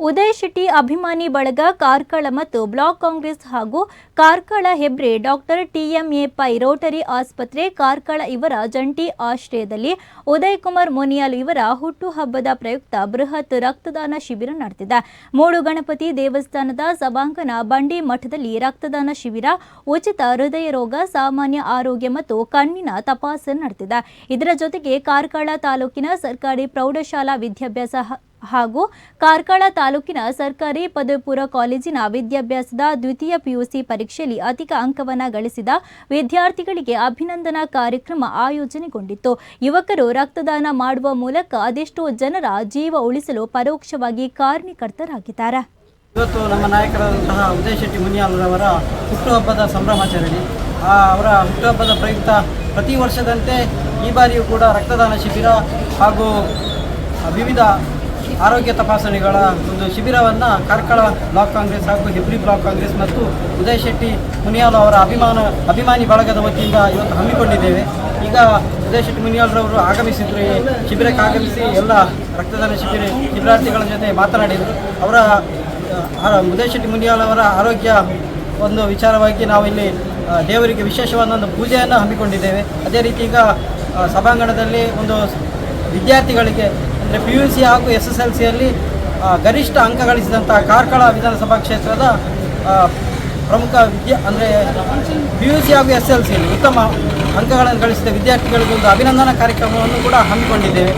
ಉದಯ್ ಶೆಟ್ಟಿ, ಅಭಿಮಾನಿ ಬಳಗ, ಕಾರ್ಕಳ ಮತ್ತು ಬ್ಲಾಕ್ ಕಾಂಗ್ರೆಸ್ ಹಾಗೂ Karkala Hebri, doctor TMA Pai Rotary ಆಸ್ಪತ್ರೆ, ಕಾರ್ಕಳ ಇವರ ಜಂಟಿ ಆಶ್ರಯದಲ್ಲಿ ಉದಯ್ ಕುಮಾರ್ ಮೊನಿಯಾಲ್ ಇವರ ಹುಟ್ಟುಹಬ್ಬದ ಪ್ರಯುಕ್ತ ಬೃಹತ್ ರಕ್ತದಾನ ಶಿಬಿರ ನಡೆದಿದೆ. ಮೂಡು ಗಣಪತಿ ದೇವಸ್ಥಾನದ ಸಭಾಂಗಣ ಬಂಡಿ ಮಠದಲ್ಲಿ ರಕ್ತದಾನ ಶಿಬಿರ, ಉಚಿತ ಹೃದಯ ರೋಗ, ಸಾಮಾನ್ಯ ಆರೋಗ್ಯ ಮತ್ತು ಕಣ್ಣಿನ ತಪಾಸಣೆ ನಡೆದಿದೆ. ಇದರ ಜೊತೆಗೆ ಕಾರ್ಕಳ ತಾಲೂಕಿನ ಸರ್ಕಾರಿ ಪ್ರೌಢಶಾಲಾ ವಿದ್ಯಾಭ್ಯಾಸ ಹಾಗೂ ಕಾರ್ಕಳ ತಾಲೂಕಿನ ಸರ್ಕಾರಿ ಪದವಿಪೂರ್ವ ಕಾಲೇಜಿನ ವಿದ್ಯಾಭ್ಯಾಸದ ದ್ವಿತೀಯ ಪಿಯುಸಿ ಪರೀಕ್ಷೆಯಲ್ಲಿ ಅಧಿಕ ಅಂಕವನ್ನು ಗಳಿಸಿದ ವಿದ್ಯಾರ್ಥಿಗಳಿಗೆ ಅಭಿನಂದನಾ ಕಾರ್ಯಕ್ರಮ ಆಯೋಜನೆಗೊಂಡಿತ್ತು. ಯುವಕರು ರಕ್ತದಾನ ಮಾಡುವ ಮೂಲಕ ಅದೆಷ್ಟೋ ಜನರ ಜೀವ ಉಳಿಸಲು ಪರೋಕ್ಷವಾಗಿ ಕಾರ್ಯಕರ್ತರಾಗಿದ್ದಾರೆ. ಇವತ್ತು ನಮ್ಮ ನಾಯಕರಾದಂತಹ ಉದಯ ಶೆಟ್ಟಿ ಮುನಿಯಾಲ್ರವರ ಹುಟ್ಟುಹಬ್ಬದ ಸಂಭ್ರಮಾಚರಣೆ. ಅವರ ಹುಟ್ಟುಹಬ್ಬದ ಪ್ರಯುಕ್ತ ಪ್ರತಿ ವರ್ಷದಂತೆ ಈ ಬಾರಿಯೂ ಕೂಡ ರಕ್ತದಾನ ಶಿಬಿರ ಹಾಗೂ ವಿವಿಧ ಆರೋಗ್ಯ ತಪಾಸಣೆಗಳ ಒಂದು ಶಿಬಿರವನ್ನು ಕಾರ್ಕಳ ಬ್ಲಾಕ್ ಕಾಂಗ್ರೆಸ್ ಹಾಗೂ ಹೆಬ್ರಿ ಬ್ಲಾಕ್ ಕಾಂಗ್ರೆಸ್ ಮತ್ತು ಉದಯ್ ಶೆಟ್ಟಿ ಮುನಿಯಾಲ್ ಅವರ ಅಭಿಮಾನ, ಅಭಿಮಾನಿ ಬಳಗದ ವತಿಯಿಂದ ಇವತ್ತು ಹಮ್ಮಿಕೊಂಡಿದ್ದೇವೆ. ಈಗ ಉದಯ್ ಶೆಟ್ಟಿ ಮುನಿಯಾಲ್ರವರು ಆಗಮಿಸಿದ್ರು. ಶಿಬಿರಕ್ಕೆ ಆಗಮಿಸಿ ಎಲ್ಲ ರಕ್ತದಾನ ಶಿಬಿರ, ಶಿಬಿರಾರ್ಥಿಗಳ ಜೊತೆ ಮಾತನಾಡಿದರು. ಅವರ ಉದಯ್ ಶೆಟ್ಟಿ ಮುನಿಯಾಲ್ ಅವರ ಆರೋಗ್ಯ ಒಂದು ವಿಚಾರವಾಗಿ ನಾವು ಇಲ್ಲಿ ದೇವರಿಗೆ ವಿಶೇಷವಾದ ಒಂದು ಪೂಜೆಯನ್ನು ಹಮ್ಮಿಕೊಂಡಿದ್ದೇವೆ. ಅದೇ ರೀತಿ ಈಗ ಸಭಾಂಗಣದಲ್ಲಿ ಒಂದು ವಿದ್ಯಾರ್ಥಿಗಳಿಗೆ ಅಂದರೆ ಪಿ ಯು ಸಿ ಹಾಗೂ ಎಸ್ ಎಸ್ ಎಲ್ ಸಿಯಲ್ಲಿ ಗರಿಷ್ಠ ಅಂಕ ಗಳಿಸಿದಂಥ ಕಾರ್ಕಳ ವಿಧಾನಸಭಾ ಕ್ಷೇತ್ರದ ಪ್ರಮುಖ ವಿದ್ಯಾ, ಅಂದರೆ ಪಿ ಯು ಸಿ ಹಾಗೂ ಎಸ್ ಎಲ್ ಸಿಯಲ್ಲಿ ಉತ್ತಮ ಅಂಕಗಳನ್ನು ಗಳಿಸಿದ ವಿದ್ಯಾರ್ಥಿಗಳಿಗೊಂದು ಅಭಿನಂದನಾ ಕಾರ್ಯಕ್ರಮವನ್ನು ಕೂಡ ಹಮ್ಮಿಕೊಂಡಿದ್ದೇವೆ.